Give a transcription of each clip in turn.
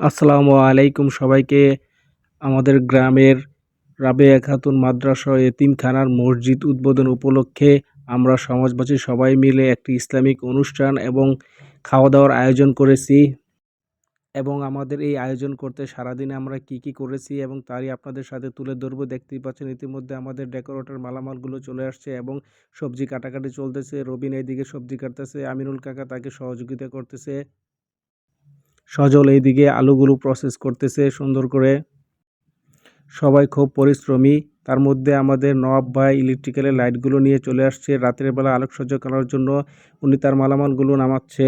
আসসালামু আলাইকুম সবাইকে। আমাদের গ্রামের রাবেয়া খাতুন মাদ্রাসা এতিমখানার মসজিদ উদ্বোধন উপলক্ষে আমরা সমাজবাসী সবাই মিলে একটি ইসলামিক অনুষ্ঠান এবং খাওয়া দাওয়ার আয়োজন করেছি এবং আমাদের এই আয়োজন করতে সারাদিনে আমরা কি কি করেছি এবং তারই আপনাদের সাথে তুলে ধরবো। দেখতেই পাচ্ছেন ইতিমধ্যে আমাদের ডেকোরেটর মালামালগুলো চলে আসছে এবং সবজি কাটাকাটি চলতেছে। রবিন এইদিকে সবজি কাটতেছে, আমিনুল কাকা তাকে সহযোগিতা করতেছে। সজল এইদিকে আলুগুলো প্রসেস করতেছে সুন্দর করে। সবাই খুব পরিশ্রমী। তার মধ্যে আমাদের নবাব ভাই ইলেকট্রিক্যালের লাইটগুলো নিয়ে চলে আসছে। রাতের বেলা আলোকসজ্জা করার জন্য উনি তার মালামালগুলো নামাচ্ছে।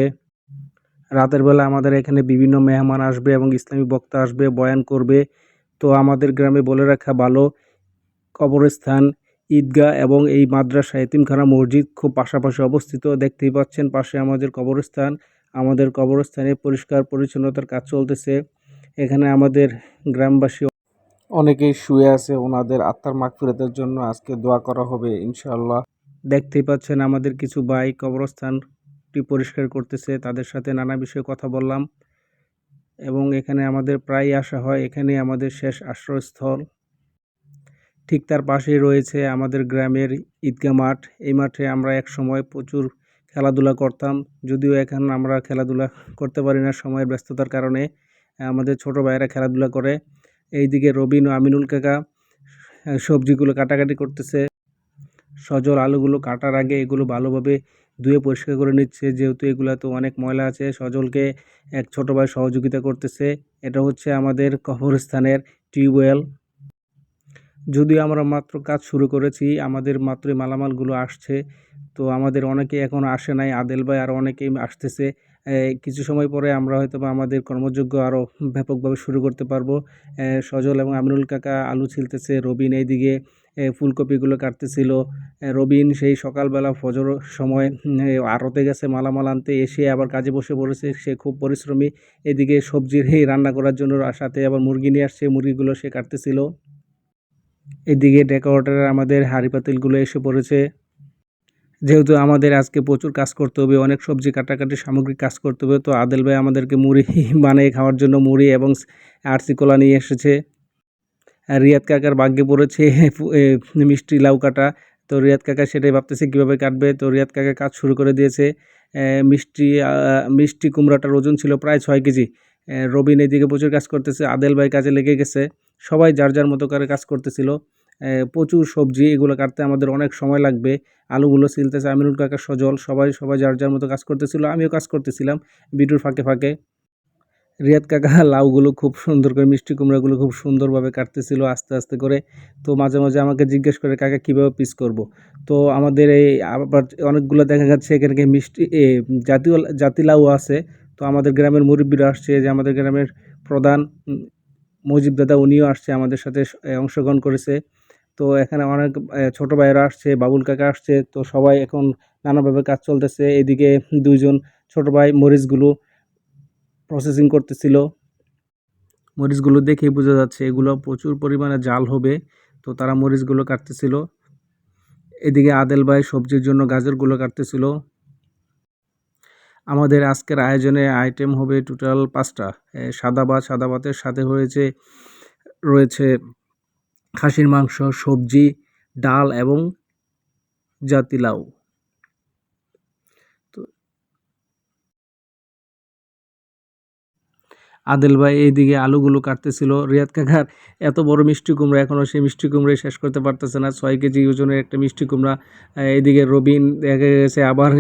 রাতের বেলা আমাদের এখানে বিভিন্ন মেহমান আসবে এবং ইসলামী বক্তা আসবে, বয়ান করবে। তো আমাদের গ্রামে বলে রাখা ভালো, কবরস্থান, ঈদগাহ এবং এই মাদ্রাসা, এতিমখানা, মসজিদ খুব পাশাপাশি অবস্থিত। দেখতেই পাচ্ছেন পাশে আমাদের কবরস্থান। আমাদের কবরস্থানে পরিষ্কার পরিচ্ছন্নতার কাজ চলতেছে। এখানে আমাদের গ্রামবাসী অনেকেই শুয়ে আছে। ওনাদের আত্মার মাগফিরাতের জন্য আজকে দোয়া করা হবে, ইনশাআল্লাহ। দেখতেই পাচ্ছেন আমাদের কিছু ভাই কবরস্থানটি পরিষ্কার করতেছে। তাদের সাথে নানা বিষয়ে কথা বললাম এবং এখানে আমাদের প্রায় আসা হয়। এখানে আমাদের শেষ আশ্রয়স্থল। ঠিক তার পাশেই রয়েছে আমাদের গ্রামের ঈদগাহ মাঠ। এই মাঠে আমরা এক সময় প্রচুর খেলাধুলা করতাম। যদিও এখন আমরা খেলাধুলা করতে পারি না সময়ের ব্যস্ততার কারণে। আমাদের ছোট ভাইয়েরা খেলাধুলা করে। এইদিকে রবিন ও আমিনুল কাকা সবজিগুলো কাটাকাটি করতেছে। সজল আলুগুলো কাটার আগে এগুলো ভালোভাবে ধুয়ে পরিষ্কার করে নিচ্ছে। যেহেতু এগুলো তো অনেক ময়লা আছে, সজলকে এক ছোট ভাই সহযোগিতা করতেছে। এটা হচ্ছে আমাদের কবরস্থানের টিউবওয়েল। যদিও আমরা মাত্র কাজ শুরু করেছি, আমাদের মাত্র মালামালগুলো আসছে। তো আমাদের অনেকে এখনও আসে নাই, আদেল ভাই আরও অনেকেই আসতেছে। কিছু সময় পরে আমরা হয়তো বা আমাদের কর্মযোগ্য আরও ব্যাপকভাবে শুরু করতে পারব। সজল এবং আমিনুল কাকা আলু ছিলতেছে, রবিন এইদিকে ফুলকপিগুলো কাটতেছিল। রবিন সেই সকালবেলা ফজর সময় আড়তে গেছে মালামাল আনতে, এসে আবার কাজে বসে পড়েছে, সে খুব পরিশ্রমী। এদিকে সবজির রান্না করার জন্য আর সাথে আবার মুরগি নিয়ে আসছে, মুরগিগুলো সে কাটতেছিল। এদিকে ডেকোরেটর আমাদের হাঁড়ি পাতিলগুলো এসে পড়েছে। যেহেতু আমাদের আজকে প্রচুর কাজ করতে হবে, অনেক সবজি কাটাকাটি সামগ্রিক কাজ করতে হবে, তো আদেল ভাই আমাদেরকে মুড়ি বানিয়ে খাওয়ার জন্য মুড়ি এবং আরসি কলা নিয়ে এসেছে। রিয়াদ কাকার ভাগ্যে পড়েছে মিষ্টি লাউ কাটা। তো রিয়াদ কাকা সেটাই ভাবতেছে কীভাবে কাটবে। তো রিয়াদ কাকা কাজ শুরু করে দিয়েছে। মিষ্টি মিষ্টি কুমড়াটার ওজন ছিল প্রায় ছয় কেজি। রবিন এদিকে প্রচুর কাজ করতেছে, আদেল ভাই কাজে লেগে গেছে। সবাই যার যার মতো করে কাজ করতেছিল। প্রচুর সবজি, এগুলো কাটতে আমাদের অনেক সময় লাগবে। আলুগুলো ছিলতেছে আমিনুল কাকা সজল, সবাই সবাই যার যার মতো কাজ করতেছিল, আমিও কাজ করতেছিলাম বিটুর ফাঁকে ফাঁকে। রিয়াদ কাকা লাউগুলো খুব সুন্দর করে, মিষ্টি কুমড়াগুলো খুব সুন্দরভাবে কাটতেছিল আস্তে আস্তে করে। তো মাঝে মাঝে আমাকে জিজ্ঞেস করে, কাকা, কীভাবে পিস করব? তো আমাদের এই আবার অনেকগুলো দেখা যাচ্ছে, এখানে মিষ্টি জাতীয়, জাতি লাউ আছে। তো আমাদের গ্রামের মুরব্বীরা আসছে, যে আমাদের গ্রামের প্রধান মুজিব দাদা উনিও আসছে আমাদের সাথে অংশগ্রহণ করেছে। তো এখানে অনেক ছোট ভাইয়েরা আসছে, বাবুল কাকা আসছে, তো সবাই এখন নানাভাবে কাজ চলতেছে। এদিকে দুইজন ছোট ভাই মরিচগুলো প্রসেসিং করতেছিল। মরিচগুলো দেখেই বোঝা যাচ্ছে এগুলো প্রচুর পরিমাণে জাল হবে। তো তারা মরিচগুলো কাটতেছিল। এদিকে আদেল ভাই সবজির জন্য গাজরগুলো কাটতেছিল। আমাদের আজকের আয়োজনে আইটেম হবে টোটাল পাঁচটা। সাদা ভাত, সাদা ভাতের সাথে হয়েছে, রয়েছে খাসির মাংস, সবজি, ডাল এবং জাতিলাউ। আদেল ভাই এইদিকে আলুগুলো কাটতেছিল। রিয়াদ কাকার এত বড় মিষ্টি কুমড়া এখনও সেই মিষ্টি কুমড়াই শেষ করতে পারতেছে না। ছয় কেজি ওজনের একটা মিষ্টি কুমড়া। এইদিকে রবিন দেখা গেছে আবার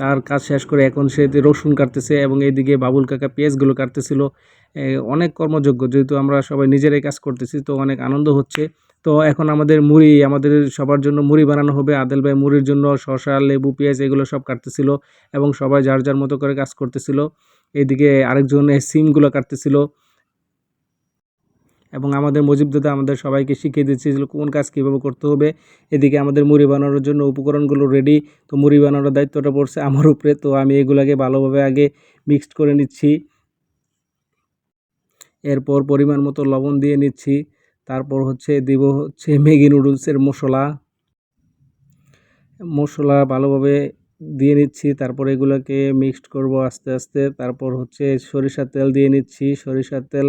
তার কাজ শেষ করে এখন সে রসুন কাটতেছে এবং এইদিকে বাবুল কাকা পেঁয়াজগুলো কাটতেছিল। অনেক কর্মযোগ্য, যেহেতু আমরা সবাই নিজেরাই কাজ করতেছি, তো অনেক আনন্দ হচ্ছে। তো এখন আমাদের মুড়ি, আমাদের সবার জন্য মুড়ি বানানো হবে। আদেল ভাই মুড়ির জন্য শসা, লেবু, পেঁয়াজ এগুলো সব কাটতেছিল এবং সবাই যার যার মতো করে কাজ করতেছিল। এদিকে আরেকজন সিমগুলো কাটতেছিল। এবং আমাদের মজিব দাদা আমাদের সবাইকে শিখিয়ে দিচ্ছিল কোন কাজ কীভাবে করতে হবে। এদিকে আমাদের মুড়ি বানানোর জন্য উপকরণগুলো রেডি তো মুড়ি বানানোর দায়িত্বটা পড়ছে আমার উপরে। তো আমি এগুলাকে ভালোভাবে আগে মিক্সড করে নিচ্ছি। এরপর পরিমাণ মতো লবণ দিয়ে নিচ্ছি। তারপর হচ্ছে দিব হচ্ছে ম্যাগি নুডলসের মশলা। মশলা ভালোভাবে দিয়ে নিচ্ছি, তারপর এগুলোকে মিক্সড করব আস্তে আস্তে। তারপর হচ্ছে সরিষার তেল দিয়ে নিচ্ছি। সরিষার তেল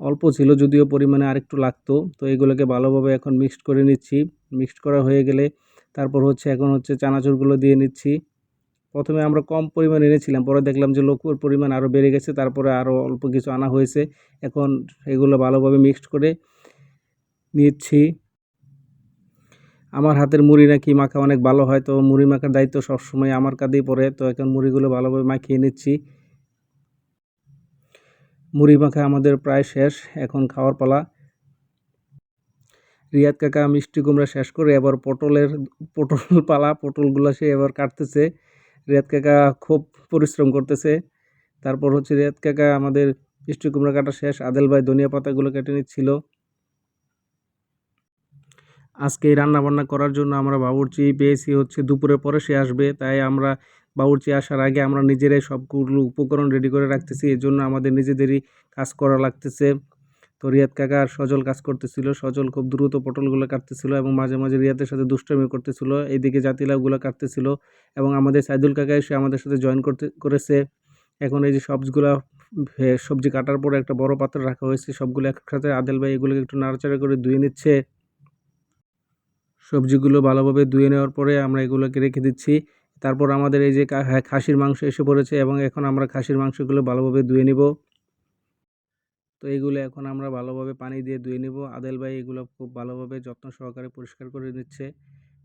অল্প ছিল, যদিও পরিমাণে আরেকটু লাগতো। তো এগুলোকে ভালোভাবে এখন মিক্সড করে নিচ্ছি। মিক্সড করা হয়ে গেলে তারপর হচ্ছে এখন হচ্ছে চানাচুরগুলো দিয়ে নিচ্ছি। প্রথমে আমরা কম পরিমাণে এনেছিলাম, পরে দেখলাম যে লোকের পরিমাণ আরও বেড়ে গেছে, তারপরে আরও অল্প কিছু আনা হয়েছে। এখন এগুলো ভালোভাবে মিক্সড করে নিচ্ছি। আমার হাতের মুড়ি নাকি মাখা অনেক ভালো হয়, তো মুড়ি মাখার দায়িত্ব সবসময় আমার কাঁধেই পড়ে, তো এখন মুড়িগুলো ভালোভাবে মাখিয়ে নিচ্ছি। মুড়ি মাখা আমাদের প্রায় শেষ, এখন খাওয়ার পালা। রিয়াদ কাকা মিষ্টি কুমড়া শেষ করে এবার পটলের পটল পালা, পটলগুলো সে এবার কাটতেছে। রিয়াদ কাকা খুব পরিশ্রম করতেছে। তারপর হচ্ছে রিয়াদ কাকা আমাদের মিষ্টি কুমড়া কাটা শেষ, আদেল ভাই ধনিয়া পাতাগুলো কেটে নিচ্ছিল। আজকে রান্না বান্না করার জন্য আমরা বাবুর্চি পেয়েছি হচ্ছে দুপুরের পরে সে আসবে, তাই আমরা বাবুর্চি আসার আগে আমরা নিজেরাই সবগুলো উপকরণ রেডি করে রাখতেছি এর জন্য আমাদের নিজেদেরই কাজ করা লাগতেছে। তো রিয়াদ কাকা আর সজল কাজ করতেছিল, সজল খুব দ্রুত পটলগুলো কাটতেছিল এবং মাঝে মাঝে রিয়াদের সাথে দুষ্টামি করতেছিল, এইদিকে জাতিলাগুলো কাটতেছিল এবং আমাদের সাইদুল কাকা এসে আমাদের সাথে জয়েন করতে, করেছে। এখন এই যে সবজিগুলো সবজি কাটার পরে একটা বড় পাত্র রাখা হয়েছে, সবগুলো একসাথে আদেল ভাই এগুলোকে একটু নাড়াচাড়া করে ধুয়ে নিচ্ছে। সবজিগুলো ভালোভাবে ধুয়ে নেওয়ার পরে আমরা এগুলোকে রেখে দিচ্ছি। তারপর আমাদের এই যে হ্যাঁ, খাসির মাংস এসে পড়েছে এবং এখন আমরা খাসির মাংসগুলো ভালোভাবে ধুয়ে নিব। তো এগুলো এখন আমরা ভালোভাবে পানি দিয়ে ধুয়ে নিব। আদেল ভাই এগুলো খুব ভালোভাবে যত্ন সহকারে পরিষ্কার করে নিচ্ছে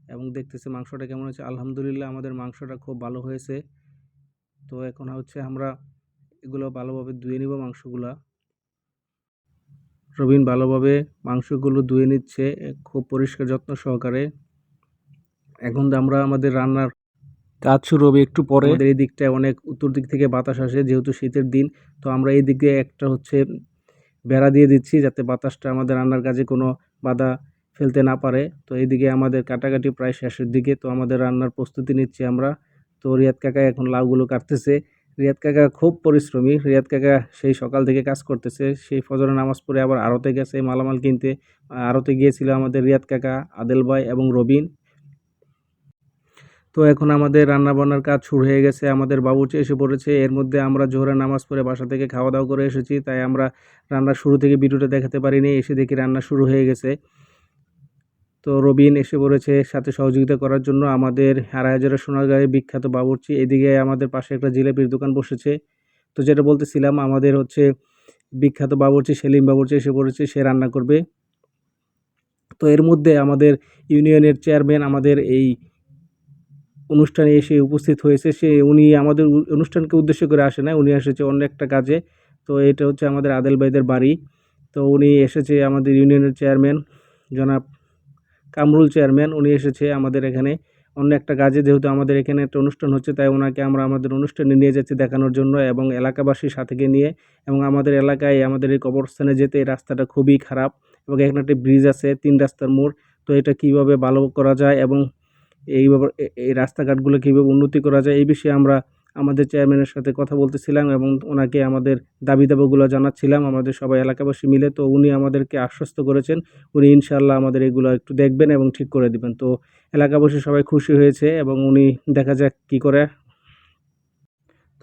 এবং দেখতেছে মাংসটা কেমন হচ্ছে আলহামদুলিল্লাহ আমাদের মাংসটা খুব ভালো হয়েছে। তো এখন হচ্ছে আমরা এগুলো ভালোভাবে ধুয়ে নিব মাংসগুলা। রবিন ভালোভাবে মাংসগুলো ধুয়ে নিচ্ছে, খুব পরিষ্কার যত্ন সহকারে। এখন আমরা আমাদের রান্নার কাজ শুরু হবে একটু পরে। এই দিকটায় অনেক উত্তর দিক থেকে বাতাস আসে, যেহেতু শীতের দিন। তো আমরা এই দিকে একটা হচ্ছে বেড়া দিয়ে দিচ্ছি, যাতে বাতাসটা আমাদের রান্নার কাজে কোনো বাধা ফেলতে না পারে। তো এইদিকে আমাদের কাটাকাটি প্রায় শেষের দিকে, তো আমাদের রান্নার প্রস্তুতি নিচ্ছি আমরা। তো রিয়াদ কাকা এখন লাউগুলো কাটতেছে। রিয়াদ কাকা খুব পরিশ্রমী। রিয়াদ কাকা সেই সকাল থেকে কাজ করতেছে। সেই ফজরের নামাজ পড়ে আবার আড়তে গেছে, মালামাল কিনতে। আড়তে গিয়েছিল আমাদের রিয়াদ কাকা, আদেল ভাই এবং রবিন। তো এখন আমাদের রান্নাবান্নার কাজ শুরু হয়ে গেছে। আমাদের বাবুচি এসে পড়েছে। এর মধ্যে আমরা জোহরের নামাজ পড়ে বাসা থেকে খাওয়া দাওয়া করে এসেছি। তাই আমরা রান্নার শুরু থেকে ভিডিওটা দেখাতে পারিনি। এসে দেখি রান্না শুরু হয়ে গেছে। তো রবিন এসে পড়েছে সাথে সহযোগিতা করার জন্য আমাদের হাজারের সোনারগাঁয়ে বিখ্যাত বাবুর্চি। এদিকে আমাদের পাশে একটা জিলাপির দোকান বসেছে। তো যেটা বলতেছিলাম, আমাদের হচ্ছে বিখ্যাত বাবুর্চি, সেলিম বাবুর্চি এসে পড়েছে সে রান্না করবে। তো এর মধ্যে আমাদের ইউনিয়নের চেয়ারম্যান আমাদের এই অনুষ্ঠানে এসে উপস্থিত হয়েছে। সে, উনি আমাদের অনুষ্ঠানকে উদ্দেশ্য করে আসে না উনি এসেছে অন্য একটা কাজে। তো এটা হচ্ছে আমাদের আদেল ভাইদের বাড়ি। তো উনি এসেছে আমাদের ইউনিয়নের চেয়ারম্যান, জনাব কামরুল চেয়ারম্যান, উনি এসেছে আমাদের এখানে। অন্য একটা কাজে, যেহেতু আমাদের এখানে একটা অনুষ্ঠান হচ্ছে, তাই ওনাকে আমরা আমাদের অনুষ্ঠানে নিয়ে যাচ্ছি দেখানোর জন্য এবং এলাকাবাসীর সাথে নিয়ে এবং আমাদের এলাকায়, আমাদের এই কবরস্থানে যেতে এই রাস্তাটা খুবই খারাপ এবং এখানে একটা ব্রিজ আছে, তিন রাস্তার মোড়। তো এটা কীভাবে ভালো করা যায় এবং এইভাবে এই রাস্তাঘাটগুলো কীভাবে উন্নতি করা যায়, এই বিষয়ে আমরা আমাদের চেয়ারম্যানের সাথে কথা বলতেছিলাম এবং ওনাকে আমাদের দাবি দাবাগুলো জানাচ্ছিলাম, আমাদের সবাই এলাকাবাসী মিলে। তো উনি আমাদেরকে আশ্বস্ত করেছেন, উনি ইনশাল্লাহ আমাদের এগুলো একটু দেখবেন এবং ঠিক করে দিবেন। তো এলাকাবাসী সবাই খুশি হয়েছে এবং উনি দেখা যাক কি করে।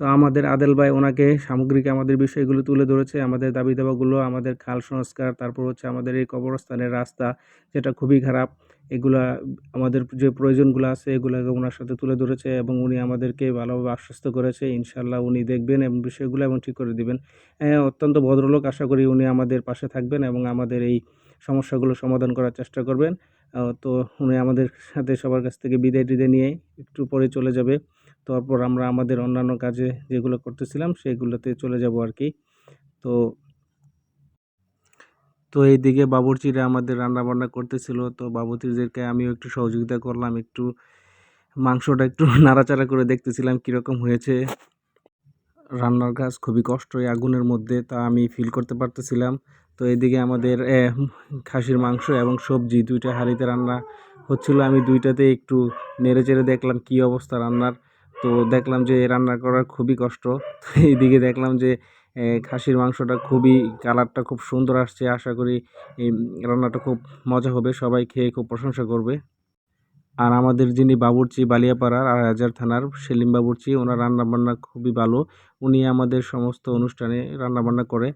তো আমাদের আদেল ভাই ওনাকে সামগ্রিক আমাদের বিষয়গুলো তুলে ধরেছে, আমাদের দাবি দাবাগুলো, আমাদের খাল সংস্কার, তারপর হচ্ছে আমাদের এই কবরস্থানের রাস্তা, যেটা খুবই খারাপ। এগুলা আমাদের যে প্রয়োজনগুলো আছে এগুলোকে ওনার সাথে তুলে ধরেছে এবং উনি আমাদেরকে ভালোভাবে আশ্বস্ত করেছে। ইনশাল্লাহ উনি দেখবেন এবং বিষয়গুলো এবং ঠিক করে দিবেন। হ্যাঁ অত্যন্ত ভদ্রলোক। আশা করি উনি আমাদের পাশে থাকবেন এবং আমাদের এই সমস্যাগুলো সমাধান করার চেষ্টা করবেন। তো উনি আমাদের সাথে সবার কাছ থেকে বিদায় টিদায় নিয়ে একটু পরে চলে যাবে। তারপর আমরা আমাদের অন্যান্য কাজে যেগুলো করতেছিলাম সেগুলোতে চলে যাব আর কি। তো তো এইদিকে বাবুর্চিরা আমাদের রান্না বান্না করতেছিল। তো বাবুর্চিদেরকে আমিও একটু সহযোগিতা করলাম, একটু মাংসটা একটু নাড়াচাড়া করে দেখতেছিলাম কীরকম হয়েছে। রান্নার কাজ খুবই কষ্ট আগুনের মধ্যে, তা আমি ফিল করতে পারতেছিলাম। তো এদিকে আমাদের খাসির মাংস এবং সবজি দুইটা হাঁড়িতে রান্না হচ্ছিল। আমি দুইটাতে একটু নেড়ে চেড়ে দেখলাম কি অবস্থা রান্নার। তো দেখলাম যে রান্না করা খুবই কষ্ট। এইদিকে দেখলাম যে খাসির মাংসটা খুবই, কালারটা খুব সুন্দর আসছে। আশা করি এই রান্নাটা খুব মজা হবে, সবাই খেয়ে খুব প্রশংসা করবে। আর আমাদের যিনি বাবুর্চি বালিয়াপাড়ার আড়াইহাজার থানার সেলিম বাবুর্চি, ওনার রান্নাবান্না খুবই ভালো। উনি আমাদের সমস্ত অনুষ্ঠানে রান্নাবান্না করে।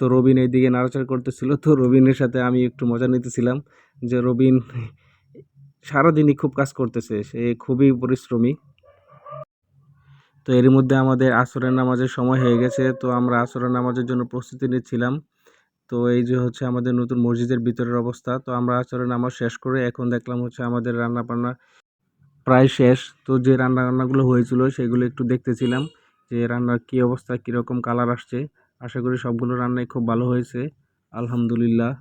তো রবিন এইদিকে নাড়াচাড়া করতেছিল, তো রবিনের সাথে আমি একটু মজা নিতেছিলাম যে রবিন সারাদিনই খুব কাজ করতেছে, সে খুবই পরিশ্রমী। তো এর মধ্যে আমাদের আসরের নামাজের সময় হয়ে গেছে, তো আমরা আসরের নামাজের জন্য প্রস্তুতি নিচ্ছিলাম। তো এই যে হচ্ছে আমাদের নতুন মসজিদের ভিতরের অবস্থা, তো আমরা আসরের নামাজ শেষ করে এখন দেখলাম হচ্ছে আমাদের রান্না বান্না প্রায় শেষ। তো যে রান্না রান্নাগুলো হয়েছিল সেগুলো একটু দেখতেছিলাম, যে রান্নার কী অবস্থা, কীরকম কালার আসছে। আশা করি সবগুলো রান্নাই খুব ভালো হয়েছে, আলহামদুলিল্লাহ।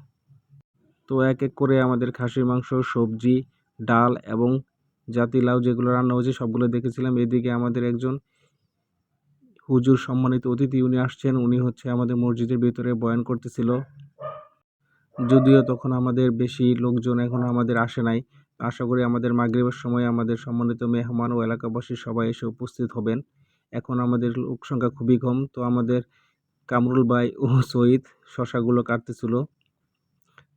তো এক এক করে আমাদের খাসির মাংস, সবজি, ডাল এবং জাতি লাউ যেগুলো রান্না হয়েছে সবগুলো দেখেছিলাম। এদিকে আমাদের একজন হুজুর সম্মানিত অতিথি উনি আসছেন, উনি হচ্ছে আমাদের মসজিদের ভিতরে বয়ান করতেছিল। যদিও তখন আমাদের বেশি লোকজন এখনও আমাদের আসে নাই। আশা করি আমাদের মাগরিবের সময় আমাদের সম্মানিত মেহমান ও এলাকাবাসী সবাই এসে উপস্থিত হবেন। এখন আমাদের লোক সংখ্যা খুবই কম, তো আমাদের কামরুল ভাই ও শহীদ শশাগুলো কাটতেছিল।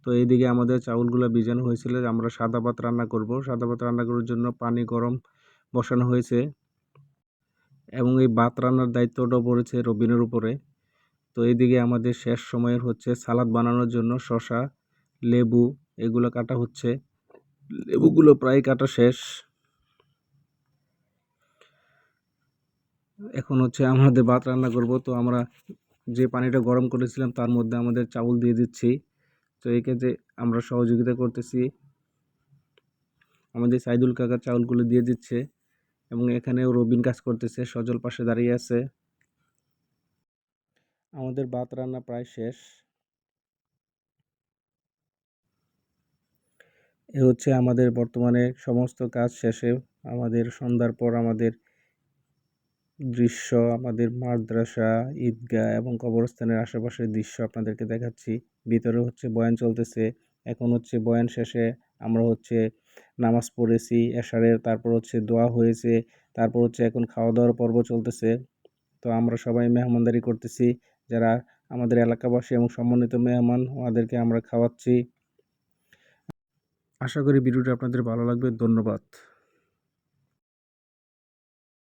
তো এইদিকে আমাদের চাউলগুলো ভিজানো হয়েছিল, আমরা সাদা ভাত রান্না করব। সাদা ভাত রান্না করার জন্য পানি গরম বসানো হয়েছে। এবং এই ভাত রান্নার দায়িত্বটাও পড়েছে রবিনের উপরে। তো এইদিকে আমাদের শেষ সময়ের হচ্ছে সালাদ বানানোর জন্য শশা লেবু এগুলো কাটা হচ্ছে। লেবুগুলো প্রায় কাটা শেষ। এখন হচ্ছে আমাদের ভাত রান্না করব। তো আমরা যে পানিটা গরম করেছিলাম তার মধ্যে আমাদের চাউল দিয়ে দিচ্ছি। তো এই ক্ষেত্রে আমরা সহযোগিতা করতেছি। আমাদের সাইদুল কাকা চাউলগুলো দিয়ে দিচ্ছে। এবং এখানেও রবিন কাজ করতেছে, সজল পাশে দাঁড়িয়ে আছে। আমাদের ভাত রান্না প্রায় শেষ। এ হচ্ছে আমাদের বর্তমানে সমস্ত কাজ শেষে। আমাদের সন্ধ্যার পর আমাদের দৃশ্য, আমাদের মাদ্রাসা, ঈদগাহ এবং কবরস্থানের আশেপাশের দৃশ্য আপনাদেরকে দেখাচ্ছি। ভিতরে হচ্ছে বয়ান চলতেছে, এখন হচ্ছে বয়ান শেষে, আমরা হচ্ছে নামাজ পড়েছি, এশারের, তারপর হচ্ছে দোয়া হয়েছে, তারপর হচ্ছে এখন খাওয়া দাওয়ার পর্ব চলতেছে। তো আমরা সবাই মেহমানদারি করতেছি, যারা আমাদের এলাকাবাসী এবং সম্মানিত মেহমান ওদেরকে আমরা খাওয়াচ্ছি। আশা করি ভিডিওটি আপনাদের ভালো লাগবে, ধন্যবাদ।